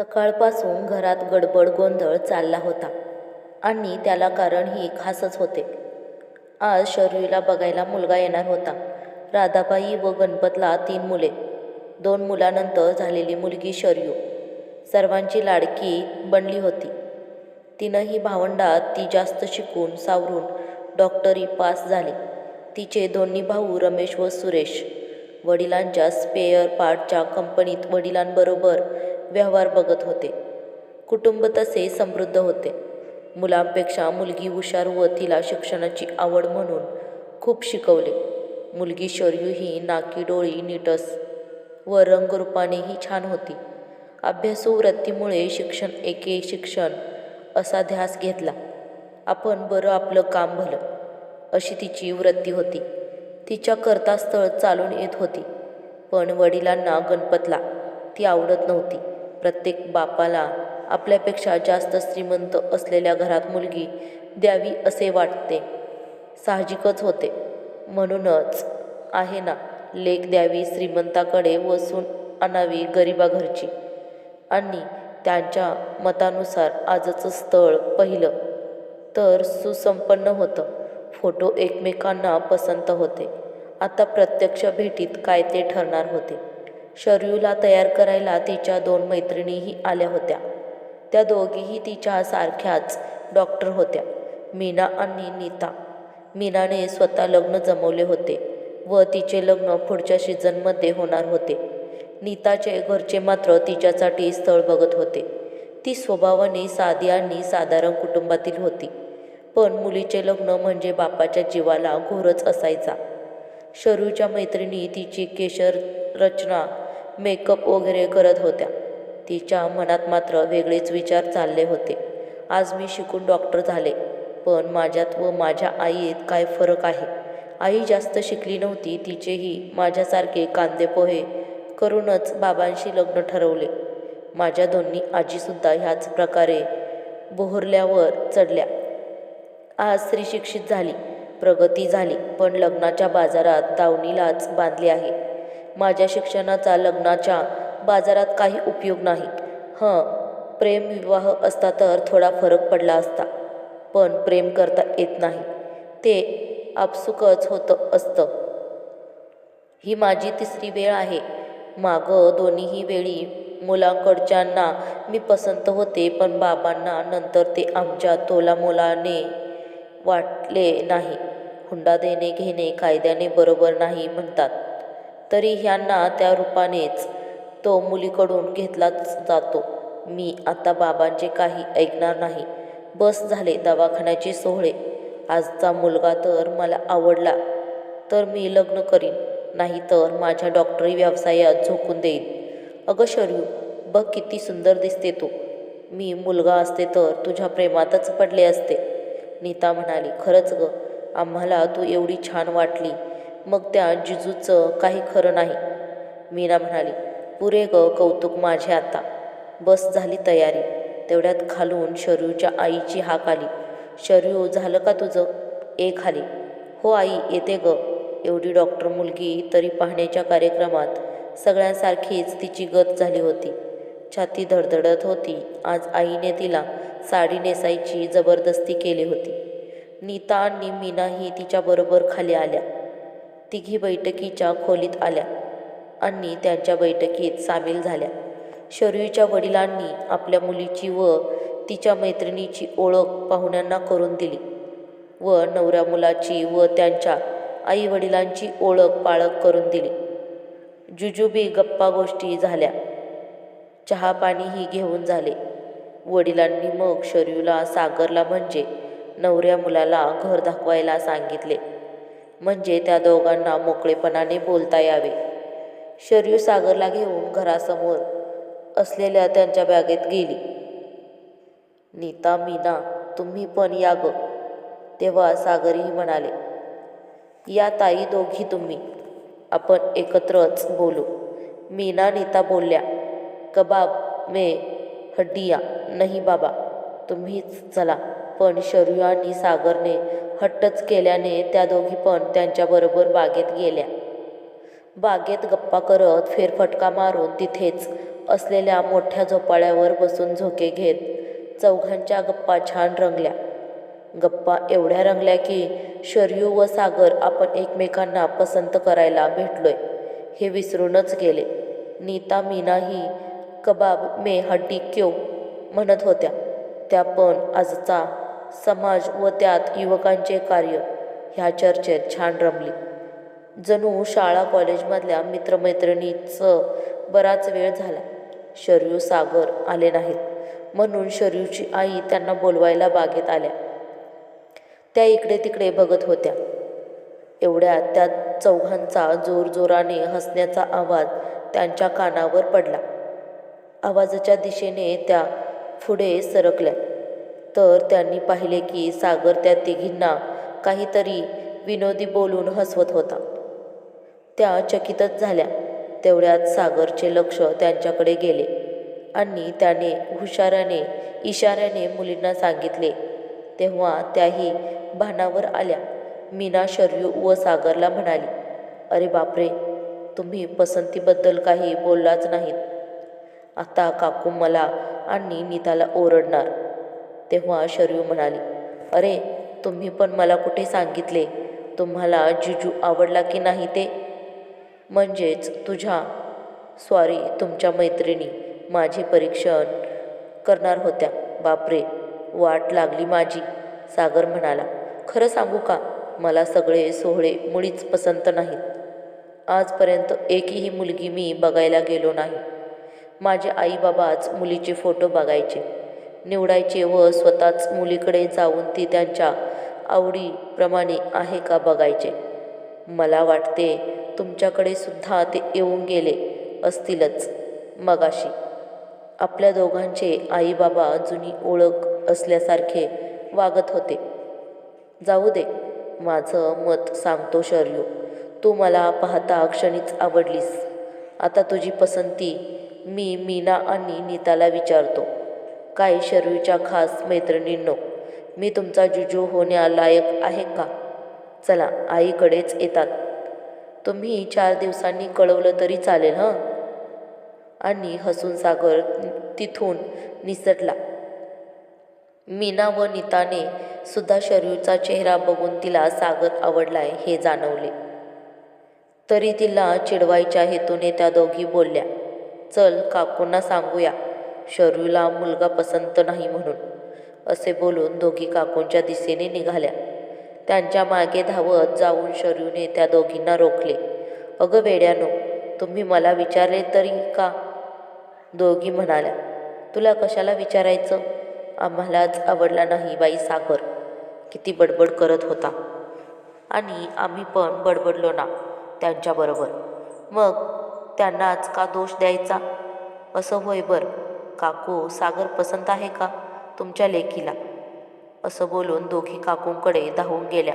सकाळपासून घरात गडबड गोंधळ चालला होता आणि त्याला कारणही खासच होते. आज शर्यूला बघायला मुलगा येणार होता. राधाबाई व गणपतला तीन मुले. दोन मुलानंतर झालेली मुलगी शर्यू. सर्वांची लाडकी बनली होती. तिनंही भावंडात ती जास्त शिकून सावरून डॉक्टरी पास झाली. तिचे दोन्ही भाऊ रमेश व सुरेश. वडिलांच्या स्पेअर पार्टच्या कंपनीत वडिलांबरोबर व्यवहार बघत होते. कुटुंब तसे समृद्ध होते. मुलांपेक्षा मुलगी हुशार व तिला शिक्षणाची आवड म्हणून खूप शिकवले. मुलगी शर्यू ही नाकी डोळी नीटस व रंगरूपानेही छान होती. अभ्यासू वृत्तीमुळे शिक्षण एके शिक्षण असा ध्यास घेतला. आपण बरं आपलं काम भलं अशी तिची वृत्ती होती. तिच्या करतास्थळ चालून येत होती. पण वडिलांना गणपतला ती आवडत नव्हती. प्रत्येक बापाला आपल्यापेक्षा जास्त श्रीमंत असलेल्या घरात मुलगी द्यावी असे वाटते. साहजिकच होते. म्हणूनच आहे ना लेख द्यावी श्रीमंताकडे वसून आणावी गरिबाघरची. आणि त्यांच्या मतानुसार आजचं स्थळ पहिलं तर सुसंपन्न होतं. फोटो एकमेकांना पसंत होते. आता प्रत्यक्ष भेटीत काय ते ठरणार होते. शर्यूला तयार करायला तिच्या दोन मैत्रिणीही आल्या होत्या. त्या दोघीही तिच्या सारख्याच डॉक्टर होत्या मीना आणि नीता. मीनाने स्वतः लग्न जमवले होते व तिचे लग्न पुढच्या सीझनमध्ये होणार होते. नीताचे घरचे मात्र तिच्यासाठी स्थळ बघत होते. ती स्वभावाने साधी आणि साधारण कुटुंबातील होती. पण मुलीचे लग्न म्हणजे बापाच्या जीवाला घोरच असायचा. शरूच्या मैत्रिणी तिची केशर रचना मेकअप वगैरे करत होत्या. तिच्या मनात मात्र वेगळेच विचार चालले होते. आज मी शिकून डॉक्टर झाले पण माझ्यात व माझ्या आईत काय फरक आहे? आई जास्त शिकली नव्हती तिचेही माझ्यासारखे कांदे पोहे करूनच बाबांशी लग्न ठरवले. माझ्या दोन्ही आजीसुद्धा ह्याच प्रकारे बोहरल्यावर चढल्या. आज स्त्री शिक्षित झाली. प्रगती झाली पण लग्नाच्या बाजारात दावणीलाच बांधली आहे. माझ्या शिक्षणाचा लग्नाच्या बाजारात काही उपयोग नाही. हं प्रेमविवाह असता तर थोडा फरक पडला असता पण प्रेम करता येत नाही. ते आपसुकच होतं असतं. ही माझी तिसरी वेळ आहे. मागं दोन्हीही वेळी मुलांकडच्यांना मी पसंत होते पण बाबांना नंतर ते आमच्या तोलामोलाने वाटले नाही. हुंडा देणे घेणे कायद्याने बरोबर नाही म्हणतात. तरी ह्यांना त्या रूपानेच तो मुलीकडून घेतलाच जातो. मी आता बाबांचे काही ऐकणार नाही. बस झाले दवाखान्याचे सोहळे. आजचा मुलगा तर मला आवडला. तर मी लग्न करीन. नाही तर माझ्या डॉक्टरी व्यवसायात झोकून देईन. अगं शर्यू बघ किती सुंदर दिसते तू. मी मुलगा असते तर तुझ्या प्रेमातच पडले असते. नीता म्हणाली खरंच गं. आम्हाला तू एवढी छान वाटली. मग त्या जिजूचं काही खरं नाही. मीना म्हणाली पुरे ग कौतुक माझे आता. बस झाली तयारी. तेवढ्यात खालून शरूच्या आईची हाक आली. शरू झालं का तुझं? ए खाली. हो आई येते ग. एवढी डॉक्टर मुलगी तरी पाहण्याच्या कार्यक्रमात सगळ्यांसारखीच तिची गत झाली होती. छाती धडधडत होती. आज आईने तिला साडी नेसायची जबरदस्ती केली होती. नीता आणि मीनाही तिच्याबरोबर खाली आल्या. तिघी बैठकीच्या खोलीत आल्या आणि त्यांच्या बैठकीत सामील झाल्या. शर्यूच्या वडिलांनी आपल्या मुलीची व तिच्या मैत्रिणीची ओळख पाहुण्यांना करून दिली व नवऱ्या मुलाची व त्यांच्या आई वडिलांची ओळख पाळख करून दिली. जुजुबी गप्पा गोष्टी झाल्या. चहा पाणीही घेऊन झाले. वडिलांनी मग शर्यूला सागरला म्हणजे नवऱ्या मुलाला घर दाखवायला सांगितले. म्हणजे त्या दोघांना मोकळेपणाने बोलता यावे. शर्यू सागरला घेऊन घरासमोर असलेल्या त्यांच्या बॅगेत गेली. नीता मीना तुम्ही पण या ग तेव्हा सागरही म्हणाले. या ताई दोघी तुम्ही. आपण एकत्रच बोलू. मीना नीता बोलल्या. कबाब मे हड्डिया नाही बाबा तुम्हीच चला. पण शरयू आणि सागरने हट्टच केल्याने त्या दोघी पण त्यांच्याबरोबर बागेत गेल्या. बागेत गप्पा करत फेरफटका मारून तिथेच असलेल्या मोठ्या झोपाळ्यावर बसून झोके घेत चौघांच्या गप्पा छान रंगल्या. गप्पा एवढ्या रंगल्या की शरयू व सागर आपण एकमेकांना पसंत करायला भेटलोय हे विसरूनच गेले. नीता मीनाही कबाब मे हड्डी क्यो? म्हणत होत्या. त्या पण आजचा समाज व त्यात युवकांचे कार्य ह्या चर्चेत छान रमली. जणू शाळा कॉलेजमधल्या मित्रमैत्रिणीचं बराच वेळ झाला. शरयू सागर आले नाहीत. म्हणून शर्यूची आई त्यांना बोलवायला बागेत आल्या. त्या इकडे तिकडे बघत होत्या. एवढ्यात त्या चौघांचा जोरजोराने हसण्याचा आवाज त्यांच्या कानावर पडला. आवाजाच्या दिशेने त्या पुढे सरकल्या. तर त्यांनी पाहिले की सागर त्या तिघींना काहीतरी विनोदी बोलून हसवत होता. त्या चकितच झाल्या. तेवढ्यात सागरचे लक्ष त्यांच्याकडे गेले आणि त्याने हुशाराने इशाऱ्याने मुलींना सांगितले तेव्हा त्याही भानावर आल्या. मीना शर्यू व सागरला म्हणाली अरे बापरे तुम्ही पसंतीबद्दल काही बोललाच नाहीत. आता काकू मला आणि नीताला ओरडणार. तेव्हा शरयू म्हणाली अरे तुम्ही पण मला कुठे सांगितले? तुम्हाला जिजू आवडला की नाही ते? म्हणजेच तुझ्या सॉरी तुमच्या मैत्रिणी माझे परीक्षण करणार होत्या. बापरे वाट लागली माझी सागर म्हणाला. खरं सांगू का? मला सगळे सोहळे मुळीच पसंत नाहीत. आजपर्यंत एकही मुलगी मी बघायला गेलो नाही. माझे आई बाबाच मुलीचे फोटो बघायचे. निवडायचे व स्वतःच मुलीकडे जाऊन ती त्यांच्या आवडीप्रमाणे आहे का बघायचे? मला वाटते तुमच्याकडे सुद्धा ते येऊन गेले असतीलच मगाशी. आपल्या दोघांचे आईबाबा जुनी ओळख असल्यासारखे वागत होते. जाऊ दे माझं मत सांगतो शर्यू. तू मला पाहता क्षणीच आवडलीस. आता तुझी पसंती मी मीना आणि नीताला विचारतो. काय शर्वीच्या खास मैत्रिणींनो मी तुमचा जुजू होण्यालायक आहे का? चला आईकडेच येतात. तुम्ही चार दिवसांनी कळवलं तरी चालेल हं? आणि हसून सागर तिथून निसटला. मीना व नीताने सुद्धा शरीरचा चेहरा बघून तिला सागर आवडलाय हे जाणवले. तरी तिला चिडवायच्या हेतूने त्या दोघी बोलल्या चल काकूंना सांगूया. शरूला मुलगा पसंत नाही म्हणून. असे बोलून दोघी काकूंच्या दिशेने निघाल्या. त्यांच्या मागे धावत जाऊन शरूने त्या दोघींना रोखले. अगं वेड्यानो तुम्ही मला विचारले तरी का? दोघी म्हणाल्या. तुला कशाला विचारायचं? आम्हालाच आवडला नाही बाई सागर किती बडबड करत होता. आणि आम्ही पण बडबडलो ना त्यांच्याबरोबर. मग त्यांनाच का दोष द्यायचा? असं होय बरं. काकू सागर पसंत आहे का? तुमच्या लेकीला. असं बोलून दोघी काकूंकडे धावून गेल्या.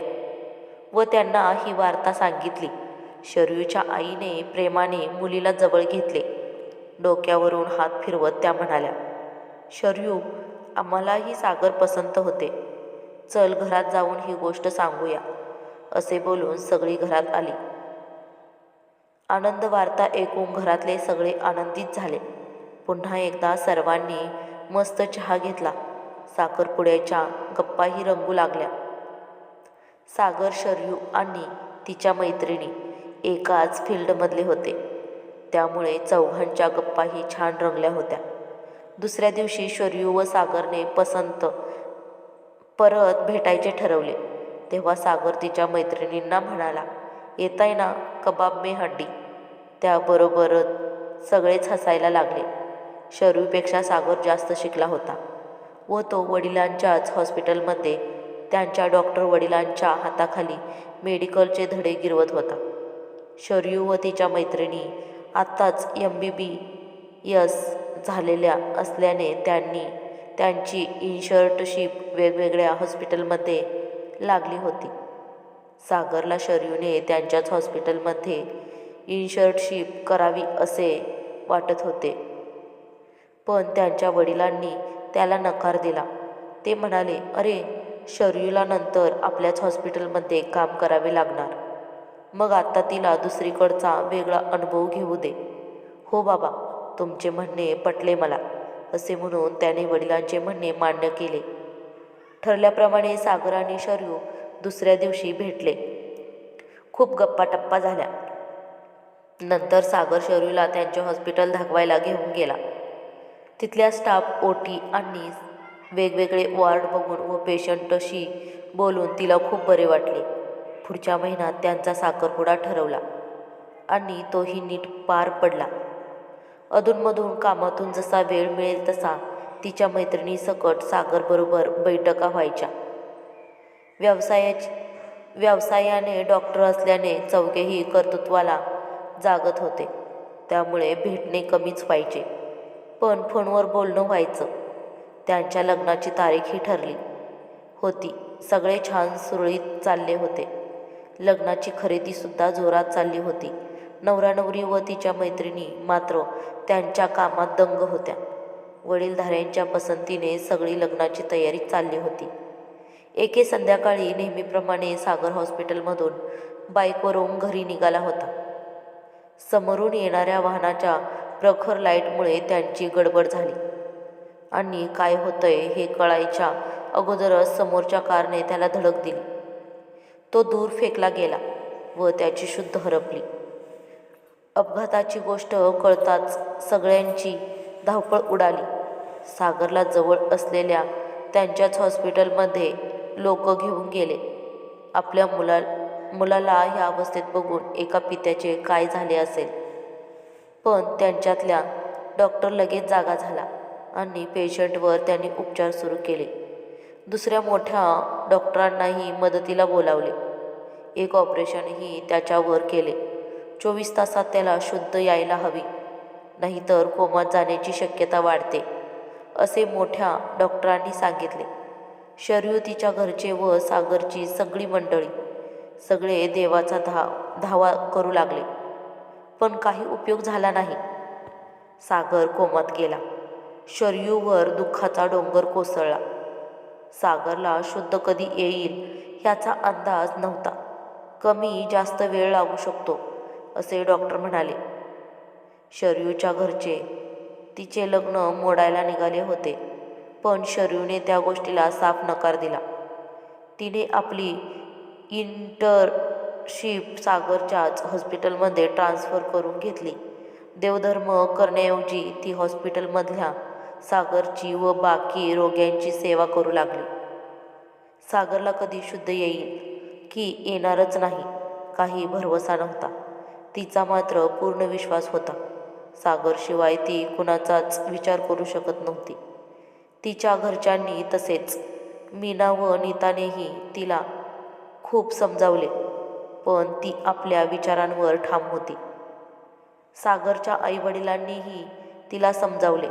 व त्यांना ही वार्ता सांगितली. शरयूच्या आईने प्रेमाने मुलीला जवळ घेतले. डोक्यावरून हात फिरवत त्या म्हणाल्या शरयू आम्हालाही सागर पसंत होते. चल घरात जाऊन ही गोष्ट सांगूया असे बोलून सगळी घरात आली. आनंद वार्ता ऐकून घरातले सगळे आनंदित झाले. पुन्हा एकदा सर्वांनी मस्त चहा घेतला. साखरपुड्याच्या गप्पाही रंगू लागल्या. सागर शरयू आणि तिच्या मैत्रिणी एकाच फील्डमधले होते. त्यामुळे चौघांच्या गप्पाही छान रंगल्या होत्या. दुसऱ्या दिवशी शरयू व सागरने पसंत परत भेटायचे ठरवले. तेव्हा सागर तिच्या मैत्रिणींना म्हणाला येताय ना कबाब मे हड्डी. त्याबरोबरच सगळेच हसायला लागले. शरूपेक्षा सागर जास्त शिकला होता व तो वडिलांच्याच हॉस्पिटलमध्ये त्यांच्या डॉक्टर वडिलांच्या हाताखाली मेडिकलचे धडे गिरवत होता. शरयू व तिच्या मैत्रिणी आत्ताच एम बी बी एस झालेल्या असल्याने त्यांनी त्यांची इन्शर्टशिप वेगवेगळ्या हॉस्पिटलमध्ये लागली होती. सागरला शरयूने त्यांच्याच हॉस्पिटलमध्ये इन्शर्टशिप करावी असे वाटत होते. पण त्यांच्या वडिलांनी त्याला नकार दिला. ते म्हणाले अरे शर्यूला नंतर आपल्याच हॉस्पिटलमध्ये काम करावे लागणार. मग आता तिला दुसरीकडचा वेगळा अनुभव घेऊ दे. हो बाबा तुमचे म्हणणे पटले मला असे म्हणून त्याने वडिलांचे म्हणणे मान्य केले. ठरल्याप्रमाणे सागर आणि शरयू दुसऱ्या दिवशी भेटले. खूप गप्पाटप्पा झाल्या. नंतर सागर शरयूला त्यांचे हॉस्पिटल दाखवायला घेऊन गेला. तिथल्या स्टाफ ओटी आणि वेगवेगळे वॉर्ड बघून व पेशंटशी बोलून तिला खूप बरे वाटले. पुढच्या महिन्यात त्यांचा साखरपुडा ठरवला आणि तोही नीट पार पडला. अधूनमधून कामातून जसा वेळ मिळेल तसा तिच्या मैत्रिणीसकट सागरबरोबर बैठका व्हायच्या. व्यवसायाची व्यवसायाने डॉक्टर असल्याने चौघेही कर्तृत्वाला जागत होते. त्यामुळे भेटणे कमीच व्हायचे. पण फोनवर बोलणं व्हायचं. त्यांच्या लग्नाची तारीखही ठरली. होती. सगळे छान सुरळीत चालले होते. लग्नाची खरेदीसुद्धा जोरात चालली होती. नवरा नवरी व तिच्या मैत्रिणी मात्र त्यांच्या कामात दंग होत्या. वडीलधाऱ्यांच्या पसंतीने सगळी लग्नाची तयारी चालली होती. एके संध्याकाळी नेहमीप्रमाणे सागर हॉस्पिटलमधून बाईकवरून घरी निघाला होता. समोरून येणाऱ्या वाहनाच्या प्रखर लाईटमुळे त्यांची गडबड झाली. आणि काय होतंय हे कळायच्या अगोदरच समोरच्या कारने त्याला धडक दिली. तो दूर फेकला गेला व त्याची शुद्ध हरपली. अपघाताची गोष्ट कळताच सगळ्यांची धावपळ उडाली. सागरला जवळ असलेल्या त्यांच्याच हॉस्पिटलमध्ये लोक घेऊन गेले. आपल्या मुला मुलाला ह्या अवस्थेत बघून एका पित्याचे काय झाले असेल? पण त्यांच्यातल्या डॉक्टर लगेच जागा झाला आणि पेशंटवर त्यांनी उपचार सुरू केले. दुसऱ्या मोठ्या डॉक्टरांनाही मदतीला बोलावले. एक ऑपरेशनही त्याच्यावर केले. चोवीस तासात त्याला शुद्ध यायला हवी नाहीतर कोमात जाण्याची शक्यता वाढते असे मोठ्या डॉक्टरांनी सांगितले. शरयू तिच्या घरचे व सागरची सगळी मंडळी सगळे देवाचा धा धावा करू लागले. पण काही उपयोग झाला नाही. सागर कोमात गेला. शरयूवर दुःखाचा डोंगर कोसळला. सागरला शुद्ध कधी येईल ह्याचा अंदाज नव्हता. कमी जास्त वेळ लागू शकतो असे डॉक्टर म्हणाले. शरयूच्या घरचे तिचे लग्न मोडायला निघाले होते पण शरयूने त्या गोष्टीला साफ नकार दिला. तिने आपली इंटर शिप सागरच्याच हॉस्पिटलमध्ये ट्रान्स्फर करून घेतली. देवधर्म करण्याऐवजी ती हॉस्पिटलमधल्या सागरची व बाकी रोग्यांची सेवा करू लागली. सागरला कधी शुद्ध येईल की येणारच नाही काही भरवसा नव्हता. तिचा मात्र पूर्ण विश्वास होता. सागरशिवाय ती कुणाचाच विचार करू शकत नव्हती. तिच्या घरच्यांनी तसेच मीना व नीतानेही तिला खूप समजावले. पण ती आपल्या विचारांवर ठाम होती. सागरच्या आईवडिलांनीही तिला समजावले.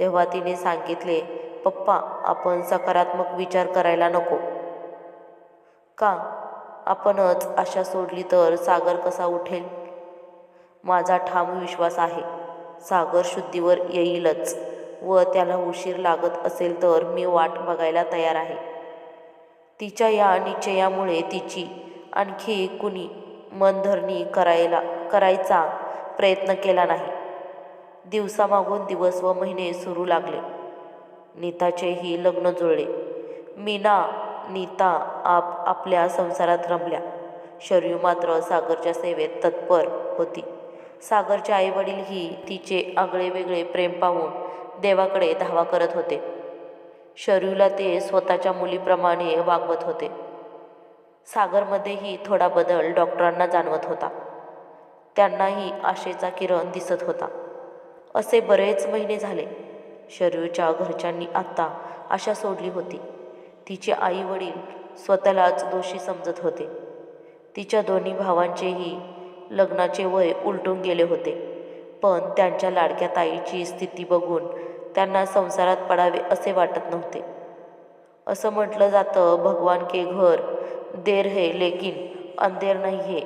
तेव्हा तिने सांगितले पप्पा आपण सकारात्मक विचार करायला नको. का? आपणच आशा सोडली तर सागर कसा उठेल? माझा ठाम विश्वास आहे. सागर शुद्धीवर येईलच व त्याला उशीर लागत असेल तर मी वाट बघायला तयार आहे. तिच्या या निश्चयामुळे तिची आणखी कुणी मनधरणी करायला करायचा प्रयत्न केला नाही. दिवसामागून दिवस व महिने सुरू लागले. नीताचेही लग्न जुळले. मीना नीता आप आपल्या संसारात रमल्या. शर्यू मात्र सागरच्या सेवेत तत्पर होती. सागरचे आईवडीलही तिचे आगळे वेगळे प्रेम पाहून देवाकडे धावा करत होते. शर्यूला ते स्वतःच्या मुलीप्रमाणे वागवत होते. सागरमध्येही थोडा बदल डॉक्टरांना जाणवत होता. त्यांनाही आशेचा किरण दिसत होता. असे बरेच महिने झाले. शरयूच्या घरच्यांनी आत्ता आशा सोडली होती. तिचे आई वडील स्वतःलाच दोषी समजत होते. तिच्या दोन्ही भावांचेही लग्नाचे वय उलटून गेले होते. पण त्यांच्या लाडक्या ताईची स्थिती बघून त्यांना संसारात पडावे असे वाटत नव्हते. असं म्हटलं जातं भगवान के घर देर है लेकिन अंधेर नाही हे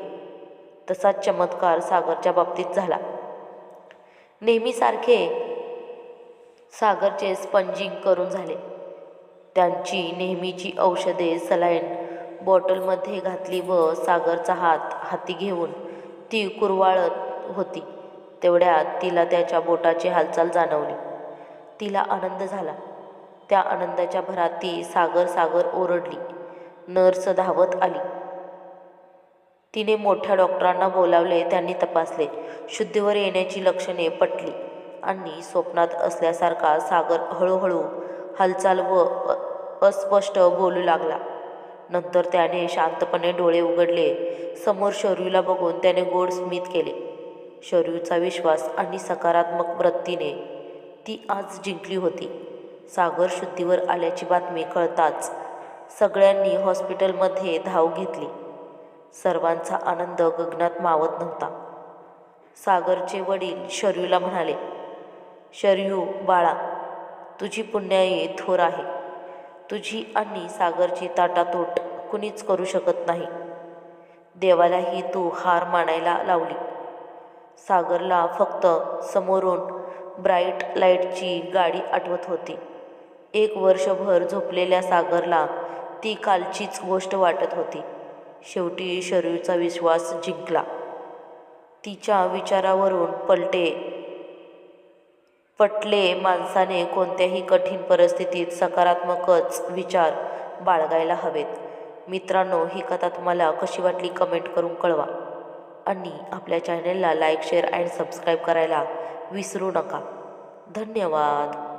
तसाच चमत्कार सागरच्या बाबतीत झाला. नेहमीसारखे सागरचे स्पंजिंग करून झाले. त्यांची नेहमीची औषधे सलाईन बॉटलमध्ये घातली व सागरचा हात हाती घेऊन ती कुरवाळत होती. तेवढ्यात तिला त्याच्या बोटाची हालचाल जाणवली. तिला आनंद झाला. त्या आनंदाच्या भरात ती सागर सागर ओरडली. नर्स धावत आली. तिने मोठ्या डॉक्टरांना बोलावले त्यांनी तपासले. शुद्धीवर येण्याची लक्षणे पटली. आणि स्वप्नात असल्यासारखा सागर हळूहळू हालचाल व अस्पष्ट बोलू लागला. नंतर त्याने शांतपणे डोळे उघडले. समोर शौर्यूला बघून त्याने गोड स्मित केले. शौर्यूचा विश्वास आणि सकारात्मक वृत्तीने ती आज जिंकली होती. सागर शुद्धीवर आल्याची बातमी कळताच सगळ्यांनी हॉस्पिटलमध्ये धाव घेतली. सर्वांचा आनंद गगनात मावत नव्हता. सागरचे वडील शर्यूला म्हणाले शर्यू बाळा तुझी पुण्याई थोर आहे. तुझी आणि सागरची ताटातोट कुणीच करू शकत नाही. देवालाही तू हार मानायला लावली. सागरला फक्त समोरून ब्राईट लाईटची गाडी आठवत होती. एक वर्षभर झोपलेल्या सागरला ती कालचीच गोष्ट वाटत होती. शेवटी शरीरचा विश्वास जिंकला. तिच्या विचारावरून पलटे पटले माणसाने कोणत्याही कठीण परिस्थितीत सकारात्मकच विचार बाळगायला हवेत. मित्रांनो ही कथा तुम्हाला कशी वाटली कमेंट करून कळवा. आणि आपल्या चॅनलला लाईक शेअर अँड सबस्क्राईब करायला विसरू नका. धन्यवाद.